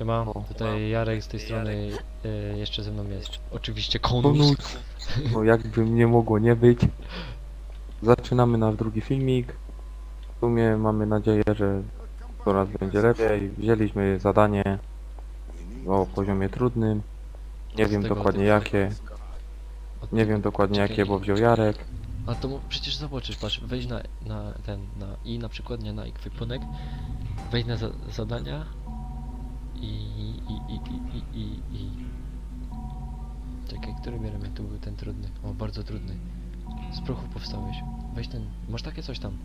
Siema, tutaj Jarek z tej strony y, jeszcze ze mną jest. Oczywiście Konus. Bonus. No jakby mnie mogło nie być. Zaczynamy nasz drugi filmik. W sumie mamy nadzieję, że coraz będzie lepiej. Wzięliśmy zadanie o poziomie trudnym. Nie Z wiem tego dokładnie typu- jakie. Od Nie tego- wiem dokładnie Czekaj, jakie, bo wziął Jarek. A to mu- przecież zobaczysz, patrz, wejdź na, na ten, na i na przykład nie na ekwipunek, wejdź na za, zadania i, i, i. Czekaj, który bierzemy? Tu był ten trudny. O, bardzo trudny. Z prochu powstałeś. Weź ten, masz takie coś tam.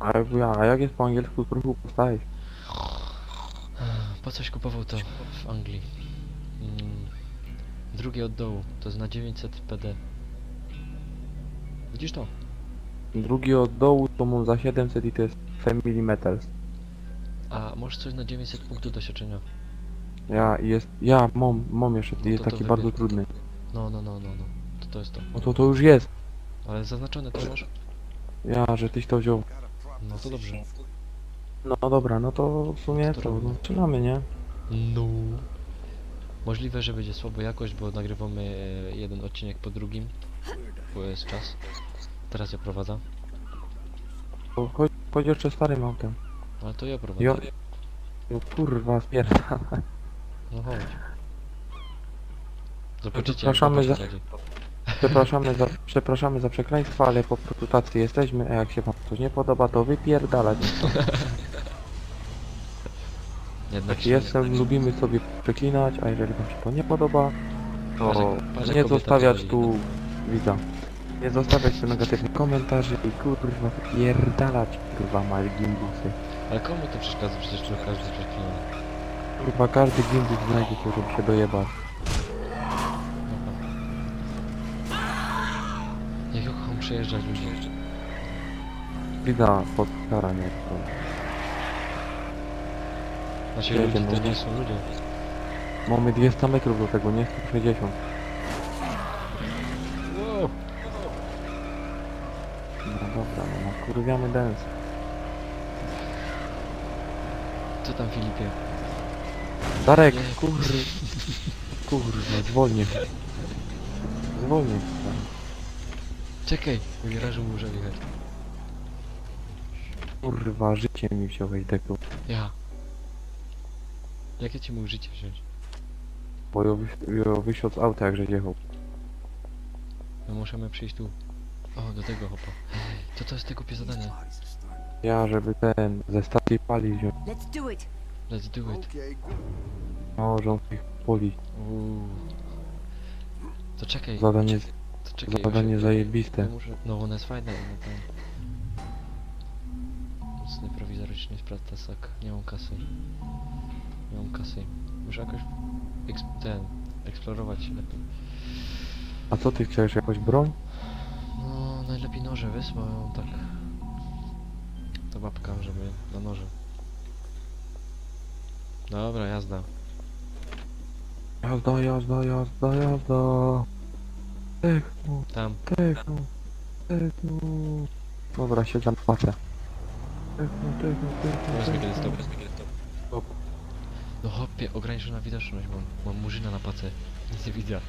A, ja- a jak jest po angielsku kruchu postałeś? Po coś kupował to w Anglii. Mm, drugie od dołu, to jest na 900 PD. Widzisz to? Drugi od dołu to mam za 700 i to jest Family Metals. A masz coś na 900 punktów doświadczenia. Ja jest. Ja mam, mam jeszcze, No jest to to taki bardzo wybierz. trudny. No, no, no, no, no. To to jest to. No to to już jest. Ale zaznaczone to masz? Ja, że tyś to wziął. No to dobrze. No dobra, no to w sumie To to, robimy. no, zaczynamy, nie? No. Możliwe, że będzie słabo jakość, bo nagrywamy e, jeden odcinek po drugim. Bo jest czas. Teraz ja prowadzę. To chodź, chodź jeszcze starym autem. Ale to ja prowadzę. Jo, jo kurwa, spierdala. No chodź. Zobaczycie jak Zapraszamy wam za-. Przepraszamy za, przepraszamy za przekleństwo, ale po prostu tacy jesteśmy, a jak się wam coś nie podoba, to wypierdalać. Jednak Jak się- jestem, lubimy sobie przeklinać, a jeżeli wam się to nie podoba, to Patrz jak- patrz jak nie kobieta zostawiać tu, widza, nie zostawiać tu negatywnych komentarzy i kurwa wypierdalać, kurwa, małe gimbusy. Ale komu to przeszkadza? Przecież to każdy przeklina. Kurwa, każdy gimbus znajdzie się, żeby się dojebać. Jak ja kocham przejeżdżać ludzi. Pod karanie. to- Znaczy Jedzie, ludzie to no. nie są ludzie. Mamy 200 metrów do tego, nie 160. Wow. No dobra, no kurwiamy dance. Co tam Filipie? Darek, Nie. kur... Kurwa, zwolnię. Zwolnię. Czekaj, mój rażu muszę jechać. Kurwa, życie mi wziąłeś deku. Ja. Jak ja ci mógł życie wziąć? Bo ja wyś- wysiadł z auta, jakże jechał. My możemy przyjść tu. O, do tego hopa. To to jest tego głupie zadanie. Ja, żeby ten, ze stacji pali wziąć. Let's do it. Let's do it. No, rząd ich poli. Uuu. To czekaj. Zadanie, To czekaj. zadanie muszę- zajebiste. Muszę... No ona jest fajna, no ten. Mocny prowizoryczny spratasak. Nie mam kasy. Nie mam kasy. Muszę jakoś eks ten eksplorować lepiej. A co ty chcesz, jakąś broń? No najlepiej noże wiesz, bo mam tak. Ta babka, żeby na noże. Dobra, jazda. Jazda, jazda, jazda, jazda. Techno, Tam. techno, techno. Dobra, siedzę na pacę. Techno, techno, Teraz techno, kiedy techno. stop. Stop. No hopie, ograniczona widoczność mam. Mam murzyna na pace. Nic nie widzę.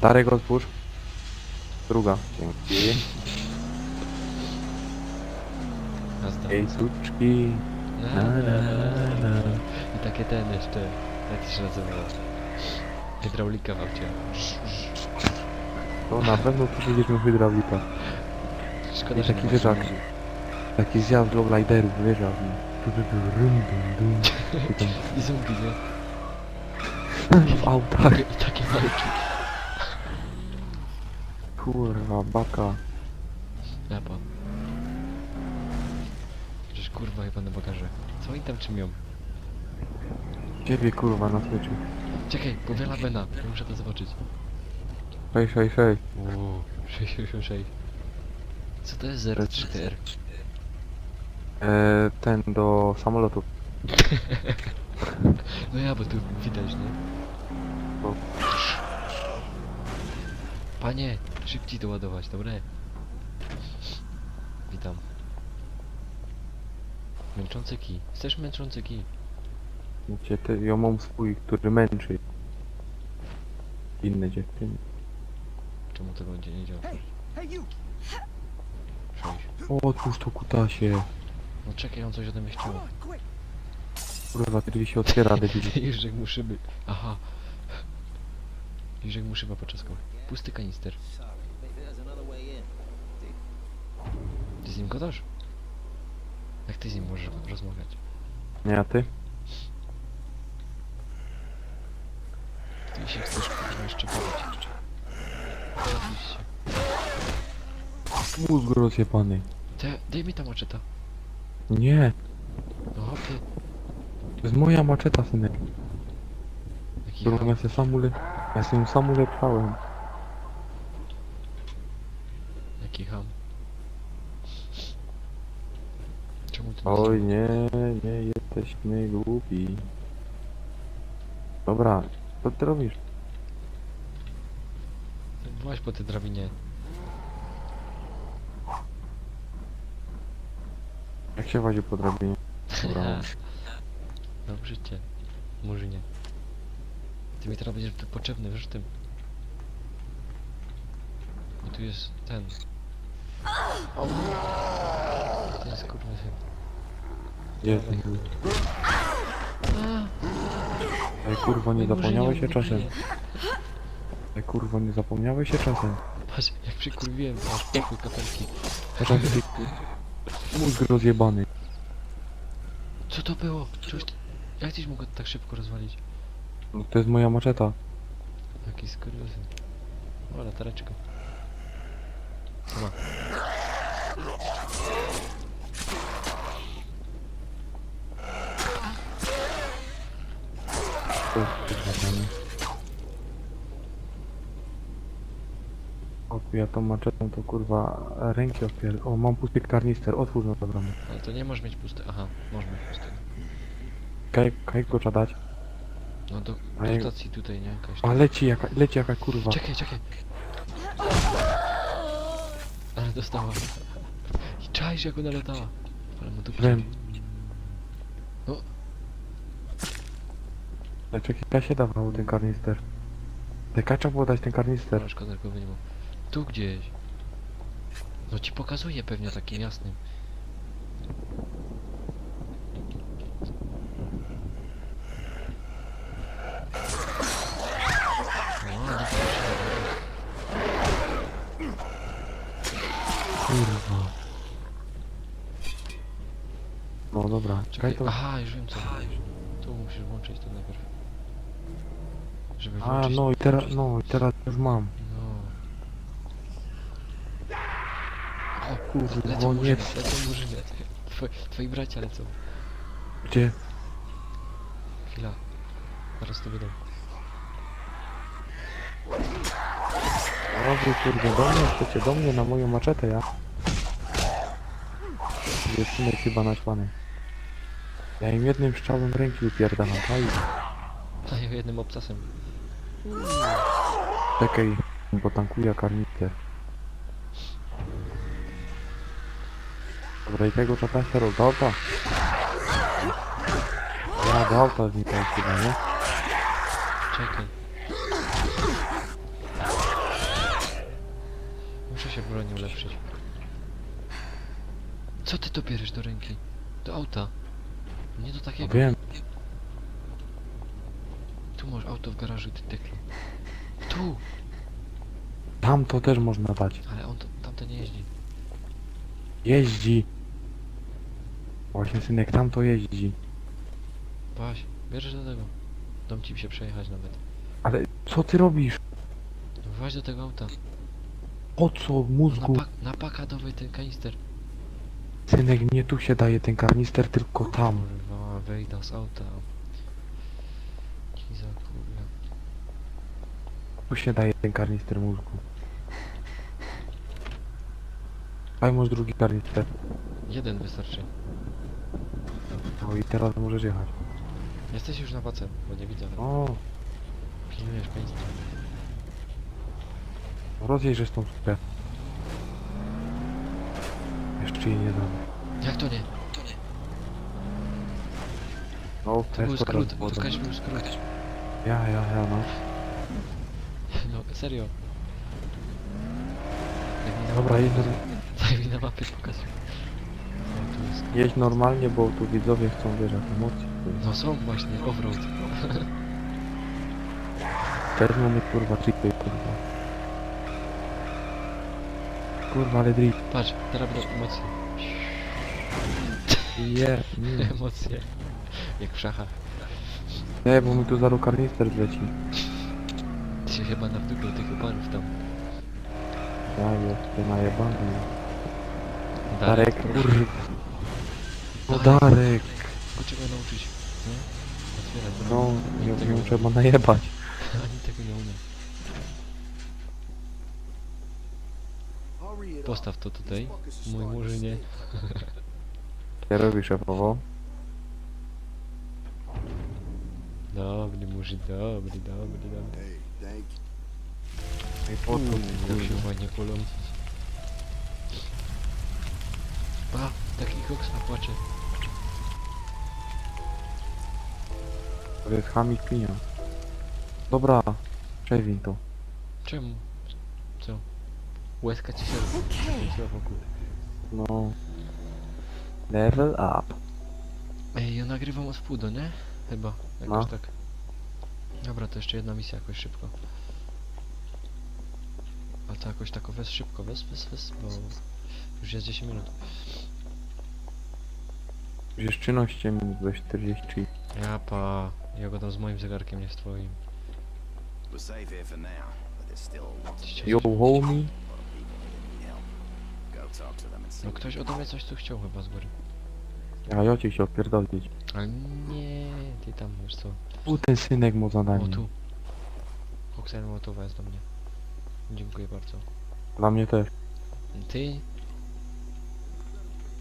Darek otwórz. Druga. Dzięki. Jazda. Ej, suczki. Na, na, na, na. I takie ten jeszcze. Jak to się nazywa? Hydraulika w aucie. To na pewno tu miał hydraulika. Szkoda, I że taki nie ma wyżak. samochodu. Taki zjazd lowriderów, wiesz, a tu tu tu rum dum dum. I tam I zombie, nie? w autach. Takie, i takie walki. Kurwa, baka. Japa. Przecież kurwa chyba na bagaże. Co oni tam czymią? Ciebie kurwa na smyczu. Czekaj, powiela Bena. Muszę to zobaczyć. Hej, hej, hej. Uuu, 686. Co to jest 03TR? E, ten do samolotu. No ja, bo tu widać, nie? No. Panie, szybciej doładować, dobre? Witam. Męczący kij. Chcesz męczący kij? Wiecie, te, ja mam swój, który męczy. Inne dziewczyny. Czemu to będzie nie działa? O, otwórz to kutasie. No czekaj, on coś ode mnie chciał. Kurwa, te drzwi się otwiera, debil. Jeżdżek mu szyby. Aha. Jeżdżek mu szyba poczaskał. Pusty kanister. Ty z nim gadasz? Jak ty z nim możesz rozmawiać? Nie, a ty? Ty się chcesz kurwa jeszcze bawić jeszcze. Oczywiście. Mózg rozjebany. Te, daj mi ta maczeta. Nie, No hopie. to jest moja maczeta, synek. Jaki Którą ja sobie sam ule... Ja ją sam ulepszałem. Jaki ham. Czemu ty Oj, nie, nie jesteśmy głupi. Dobra, co ty robisz? Właź po tej drabinie. Jak się łazi po drabinie? Dobra. Dobrze cię. Murzynie. Ty mi teraz będziesz tu potrzebny, wiesz tym. I tu jest ten. To jest kurwa Gdzie ten był? Ej kurwa, nie zapomniałeś się czasem? Ej kurwa, nie zapomniałeś się czasem? Patrz, jak przykurwiłem, aż pokój kapelki. Czasem ty... Mózg rozjebany. Co to było? Ty... Jak tyś mógł tak szybko rozwalić? No to jest moja maczeta. Jaki skurwysyn. O, latareczka. Co kurwa znany. O, ja tą maczetą to kurwa ręki otwier... O, mam pusty karnister, otwórz no dobra. Ale to nie możesz mieć pusty. Aha, możesz mieć pustego. Kaj, kaj go trzeba dać. No do, A do jak- stacji tutaj, nie? Jakaś A leci jaka, leci jaka kurwa. Czekaj, czekaj. Ale dostała. I czaisz jak ona latała. Ale mu tu Wiem. No. Czekaj, ja się dawał ten karnister. Trzeba było dać ten karnister? Ale szkoda, go nie ma. Tu gdzieś. No ci pokazuje pewnie takim jasnym. No, Kurwa. No dobra, czekaj Czekaj, to. aha, już wiem co. Tu musisz włączyć to najpierw. Żeby A, włączyć... no i teraz, no i teraz już mam. No. O Kurwa, lecą nie. murzyny, lecą murzyny. Twoi, twoi bracia lecą. Gdzie? Chwila. Zaraz to. O, wy kurde, do mnie chcecie, do mnie na moją maczetę, ja. Dziewczynek chyba naćpany. Ja im jednym strzałem ręki upierdalam, aj. A ja jednym obcasem. Czekaj, bo tankuję karnicę. Dobra, i tego się roz... do auta. Ja do auta znikaj chyba, nie? Czekaj. Muszę się broni ulepszyć. Co ty to bierzesz do ręki? Do auta. Nie do takiego. wiem, Tu masz auto w garażu, ty teklo. Tu! tam to też można dać. Ale on to, tamten nie jeździ. Jeździ. Właśnie synek, tam to jeździ. Paś, bierzesz do tego. Dom ci się przejechać nawet. Ale co ty robisz? No do tego auta. Po co w Na, mózgu? pa na paka dawaj ten kanister. Synek, nie tu się daje ten karnister, tylko tam. Kurwa, wejda z auta. Kiza kurwa. Tu się daje ten karnister mózgu. Daj może drugi karnister. Jeden wystarczy. No i teraz możesz jechać. Jesteś już na pace, bo nie widzę. O, Pilnujesz kanister. rozjeżdżesz tą supę. Jeszcze jej nie dam. Jak to nie? No, To był jest skrót, to był skrót. Ja, ja, ja, no. No, serio. Jak mi na Dobra, jedź, Jak mi na mapie pokazuje. No, tu jest. jedź normalnie, bo tu widzowie chcą wierzać emocje. No są właśnie, offroad. Też mamy kurwa tripy, kurwa. Kurwa, ale drift. Patrz, teraz będą emocje. Je, nie. Emocje. Jak w szachach. Nie, bo mi tu zaraz karnister zleci. Ty się chyba nawdukał tych opanów tam. Ja jestem najebany. Darek, kurwa. No Darek. Tylko trzeba nauczyć. No? Otwierać. No, nie, tego nie trzeba najebać. Ani tego nie umie. Postaw to tutaj, mój murzynie. Ja robię szefowo. Dobry murzyn, dobry, dobry, dobry. I po co ty, Jak się ładnie kulą. A, taki koks na płacze. To jest chamik pinia. Dobra, przewin to. Czemu? Co? Łezka ci się kręciła wokół. No. Level up. Ej, ja nagrywam od wpół do, nie? Chyba, jakoś No. tak. Dobra, to jeszcze jedna misja jakoś szybko. A to jakoś tak wez szybko, wez, wez, wez, bo już jest 10 minut. Już 13 minut, weź 40. Ja pa, ja go tam z moim zegarkiem, nie z twoim. We're safe here for now, but there's still a lot Ty Yo, homie. of people needing help. Go talk to them and see No ktoś ode mnie coś tu chciał chyba z góry. Ja, ja ci się opierdolić. Ale nie, ty tam wiesz co. Tu ten synek mu O zadanie. tu. Koktajl mołotowa jest do mnie. Dziękuję bardzo. Dla mnie też. Ty?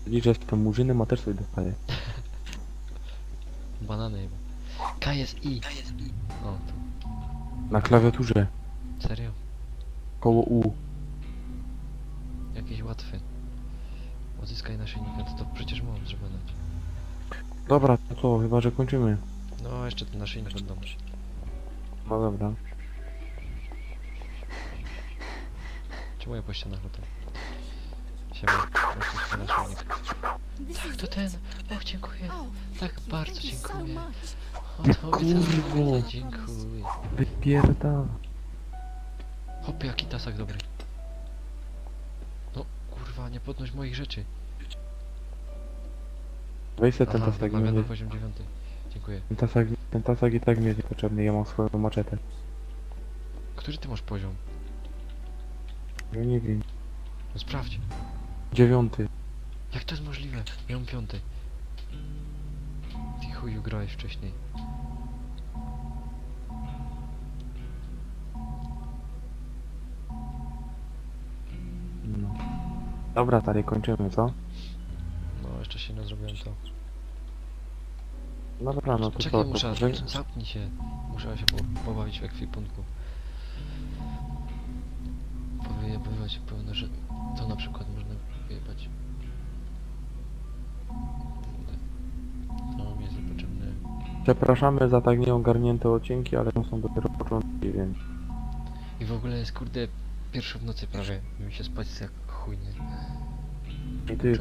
Widzisz, że jestem murzynem, a też sobie dostaję. Banany chyba. KSI. O, tu. Na klawiaturze. Serio? Koło U. Jakiś łatwy. Odzyskaj naszyjnika, to, to przecież mam zrobione. Dobra, to co, chyba, że kończymy. No, jeszcze ten naszyjnik oddam. No dobra. Czemu ja po ścianach latam? Siema. Tak, to ten! O, dziękuję! Tak bardzo dziękuję! O, to Kurwo. Dziękuję. Wypierda. Hopie, jaki tasak dobry. No, kurwa, nie podnoś moich rzeczy. Weź se ten Aha, tasak, na nie, poziom dziewiąty. Dziękuję. ten tasak, ten tasak i tak mi jest niepotrzebny, ja mam swoją maczetę. Który ty masz poziom? Ja nie wiem. No sprawdź. Dziewiąty. Jak to jest możliwe? Ja mam piąty. Ty chuju grałeś wcześniej. No. Dobra, dalej kończymy, co? Jeszcze się nie zrobiłem to. No dobra, no to Czekaj, co? To muszę, pożeg- zamknij się. Muszę się po, pobawić w ekwipunku. Powyjebywać pełne, że to na przykład można wyjebać. No, mi jest niepotrzebne. Przepraszamy za tak nieogarnięte odcinki, ale to są dopiero początki, więc... I w ogóle jest kurde pierwsza w nocy prawie. Mi się spać jak chuj, nie? I ty,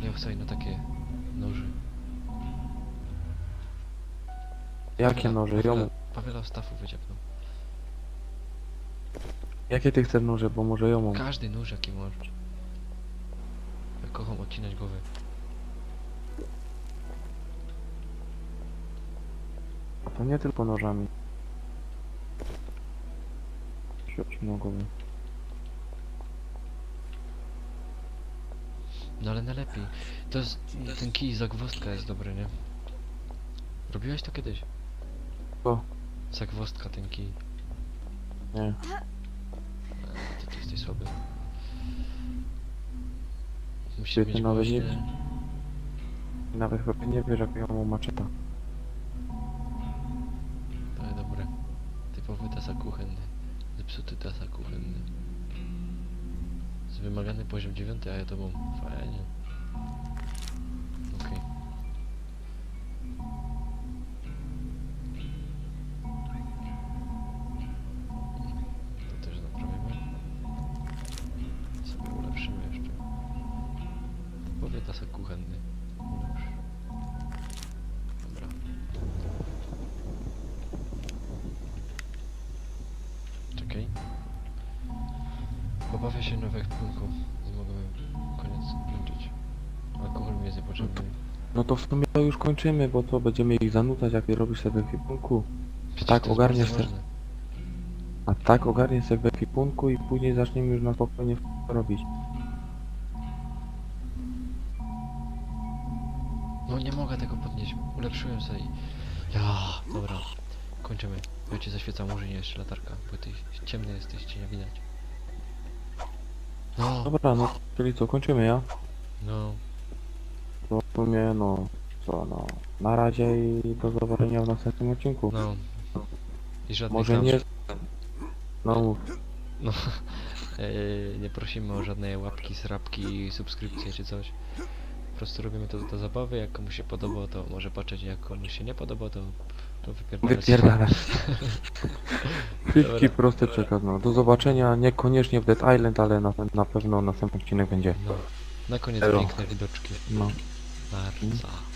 Nie wstać na takie noże. jakie noże? Pawela, Jomu. Pawela Stafu wyciepnął. Jakie ty chcesz noże, bo może mam. Każdy nóż jaki możesz. Ja kocham odcinać głowy. A to nie tylko nożami. Się odcinał głowy. No ale najlepiej. To jest, ten kij zagwozdka jest dobry, nie? Robiłeś to kiedyś? Co? Zagwozdka ten kij. Nie. E, to ty jesteś słaby. Musisz Ty, mieć ty nawet nie głośne... Nawet chyba nie wiesz, jak ja mam maczeta. Ale dobre. Typowy tasa kuchenny. Zepsuty tasa kuchenny. Wymagany poziom 9, a ja to mam. Fajnie. Obawiam się nowych punktów. Nie mogę koniec kończyć. Alkohol mi jest niepotrzebny. No to w sumie to już kończymy, bo to będziemy ich zanudzać, jak robisz sobie w ekwipunku. Przecież tak, to jest ogarniesz bardzo te- ważne. A tak ogarnię sobie w ekwipunku i później zaczniemy już na spokojnie robić. No nie mogę tego podnieść. Ulepszyłem sobie. Ja, dobra. Kończymy. Ja ci zaświecam murzynie jeszcze latarka, bo ty ciemny jesteś, cię nie widać. No, Dobra, no, czyli co, kończymy, ja? no. To w sumie, no, co, no, na razie i do zobaczenia w następnym odcinku. No. I żadnych Może tam- nie... No, mów. No. Yy, nie prosimy o żadne łapki, srapki, subskrypcje czy coś. Po prostu robimy to do zabawy. Jak komuś się podoba, to może patrzeć. Jak komuś się nie podoba, to, to wypierdalać. Wypierdalać. Szybki, Dobra. prosty przekaz, no. Do zobaczenia, niekoniecznie w Dead Island, ale na, na pewno następny odcinek będzie. No. Na koniec Elo. piękne widoczki. No. Bardzo.